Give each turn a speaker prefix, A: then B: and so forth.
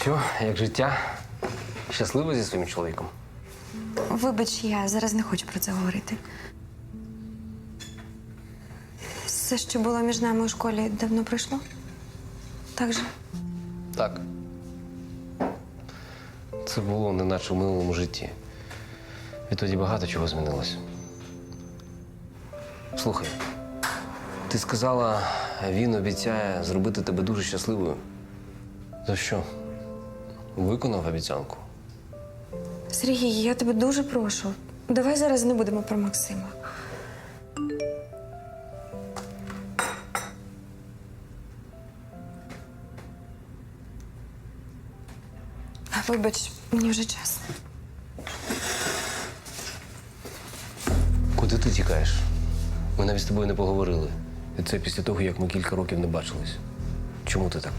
A: Що, як життя? Щаслива зі своїм чоловіком?
B: Вибач, я зараз не хочу про це говорити. Все, що було між нами у школі, давно пройшло? Так же?
A: Так. Це було неначе в минулому житті. Відтоді багато чого змінилося. Слухай, ти сказала, він обіцяє зробити тебе дуже щасливою. За що? Виконав обіцянку.
B: Сергій, я тебе дуже прошу. Давай зараз не будемо про Максима. Вибач, мені вже час.
A: Куди ти тікаєш? Ми навіть з тобою не поговорили. І це після того, як ми кілька років не бачились. Чому ти так?